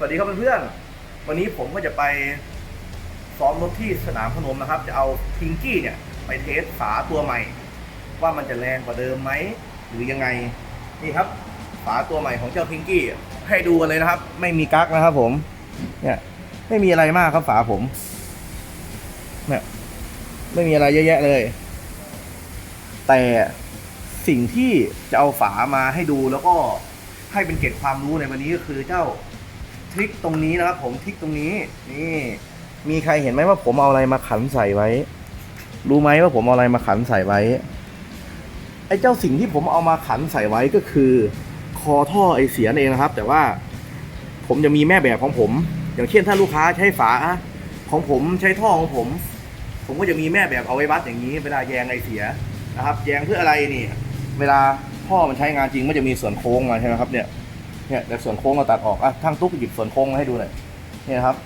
สวัสดีครับเพื่อนๆวันนี้ผมก็จะไปซ้อมรถที่สนามพนมนะครับ จะเอาพิงกี้เนี่ยไปเทสฝาตัวใหม่ ว่ามันจะแรงกว่าเดิมไหมหรือยังไงนี่ครับฝาตัวใหม่ของเจ้าพิงกี้ให้ดูกันเลยนะครับ ไม่มีกั๊กนะครับผมเนี่ยไม่มีอะไรมากครับฝาผมเนี่ยไม่มีอะไรเยอะแยะเลย แต่สิ่งที่จะเอาฝามาให้ดูแล้วก็ให้เป็นเกร็ดความรู้ในวันนี้ก็คือเจ้า ทริคตรงนี้นะครับผมทริคตรงนี้ นี่ มีใครเห็นไหมว่าผมเอาอะไรมาขันใส่ไว้ รู้ไหมว่าผมเอาอะไรมาขันใส่ไว้ ไอ้เจ้าสิ่งที่ผมเอามาขันใส่ไว้ก็คือ คอท่อไอเสียนั่นเองนะครับ แต่ว่าผมจะมีแม่แบบของผม อย่างเช่นถ้าลูกค้าใช้ฝาของผมใช้ท่อของผม ผมก็จะมีแม่แบบเอาไว้วัดอย่างนี้ เวลาแยงไอเสียนะครับ แยงเพื่ออะไรนี่ เวลาท่อมันใช้งานจริงมันจะมีส่วนโค้งมาใช่ไหมครับเนี่ย เนี่ยแต่ส่วนโค้งเราตัดออกอะทั้งตุ๊กหยิบส่วนโค้งมาให้ดูหน่อยเนี่ยนะครับ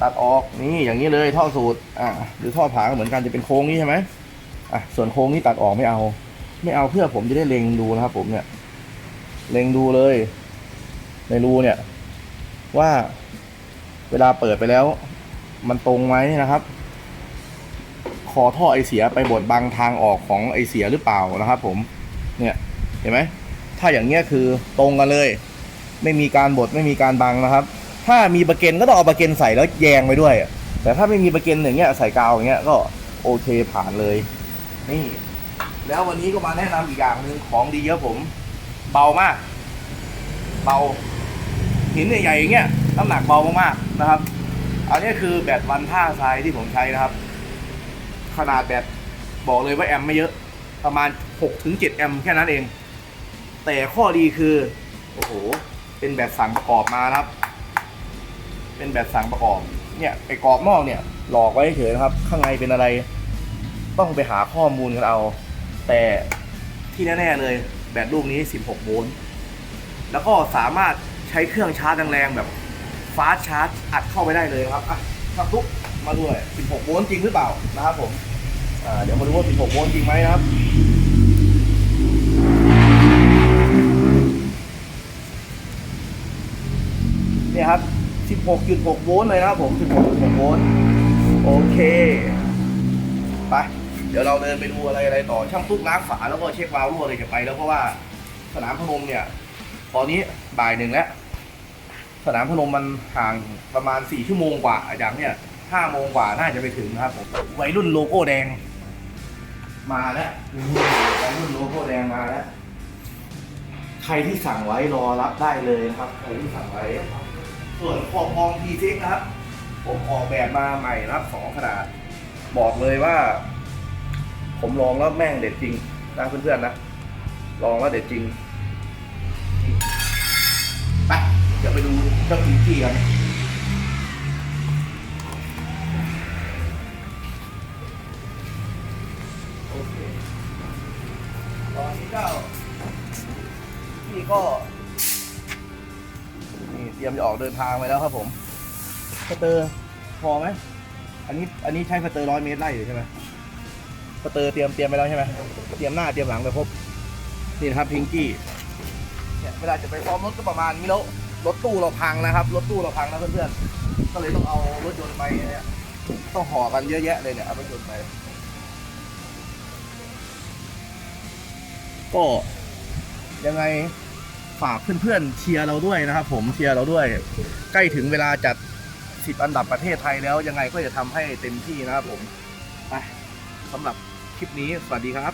ตัดออกนี่อย่างนี้เลยท่อสูตรอ่าหรือท่อผาเหมือนกันจะเป็นโค้งนี้ใช่ไหมอะส่วนโค้งนี้ตัดออกไม่เอา ไม่เอาเพื่อผมจะได้เล็งดูนะครับ ผมเนี่ย เล็งดูเลย ในรูเนี่ย ว่าเวลาเปิดไปแล้ว มันตรงไหมนะครับคอท่อไอเสียไปบดบังทางออกของไอเสียหรือเปล่านะครับ ผมเนี่ยเห็นไหมถ้าอย่างเงี้ยคือตรงกันเลย ไม่มีการบดไม่มีการบังนะครับ ถ้ามีประเก็นก็ต้องเอาประเก็นใส่แล้วแยงไปด้วย แต่ถ้าไม่มีประเก็นอย่างเงี้ยใส่กาวอย่างเงี้ยก็โอเคผ่านเลย นี่ แล้ววันนี้ก็มาแนะนำอีกอย่างหนึ่งของดีเยอะผม เบามาก เบาหินใหญ่ๆอย่างเงี้ยน้ำหนักเบามากๆนะครับ อันนี้คือแบตวันท่าทรายที่ผมใช้นะครับ ขนาดแบตบอกเลยว่าแอมไม่เยอะประมาณ6ถึง7แอมแค่นั้นเอง แต่ข้อดีคือ โอ้โห เป็นแบบสั่งประกอบมานะครับ เป็นแบบสั่งประกอบ เนี่ยไอ้กรอบนอกเนี่ย หลอกไว้เฉยนะครับ ข้างในเป็นอะไร ต้องไปหาข้อมูลกันเอา แต่ที่แน่ๆเลยแบตลูกนี้ 16 โวลต์ แล้วก็สามารถใช้เครื่องชาร์จแรงๆแบบฟ้าชาร์จอัดเข้าไปได้เลยนะครับ อะครับทุกมาด้วย 16 โวลต์จริงหรือเปล่านะครับผม อ่า เดี๋ยวมาดูว่า 16 โวลต์จริงไหมนะครับ เนี่ยครับ 16.6 โวลต์เลยนะครับผม 16.6 โวลต์ โอเค ไป เดี๋ยวเราเดินไปดูอะไรอะไรต่อ ช่างตุ๊กล้างฝาแล้วก็เช็ควาล์วรั่วเลยจะไป แล้วเพราะว่าสนามพนมเนี่ย ตอนนี้บ่ายหนึ่งแล้ว สนามพนมมันห่างประมาณ 4 ชั่วโมงกว่าจากเนี่ย5โมงกว่าน่าจะไปถึงนะครับผม วัยรุ่นโลโก้แดง มาแล้ววัยรุ่นโลโก้แดงมาแล้ว ใครที่สั่งไว้รอรับได้เลยนะครับ ใครที่สั่งไว้ ส่วนขอบมองพีซิกนะครับ ผมออกแบบมาใหม่นะครับสองขนาด บอกเลยว่า ผมลองแล้วแม่งเด็ดจริงนะเพื่อนๆนะ ลองแล้วเด็ดจริงไปเดี๋ยวไปดูเจ้าพิงกี้กันโอเคตอนนี้เจ้าพี่ก็ เตรียมจะออกเดินทางไปแล้วครับผมสเตอร์พอไหมอันนี้อันนี้ใช้สเตอร์ร้อยเมตรไล่อยู่ใช่ไหมสเตอร์เตรียมเตรียมไปแล้วใช่ไหมเตรียมหน้าเตรียมหลังไปครบนี่นะครับพิงกี้เนี่ยเวลาจะไปซ้อมรถก็ประมาณนี้แล้วรถตู้เราพังนะครับ รถตู้เราพังนะเพื่อนๆก็เลยต้องเอารถยนต์ไปเนี่ยต้องห่อกันเยอะแยะเลยเนี่ยเอารถยนต์ไปก็ยังไง ฝากเพื่อนๆเชียร์เราด้วยนะครับ ผมเชียร์เราด้วย ใกล้ถึงเวลาจัดสิบอันดับประเทศไทยแล้วยังไงก็จะทำให้เต็มที่นะครับผมไปสำหรับคลิปนี้สวัสดีครับ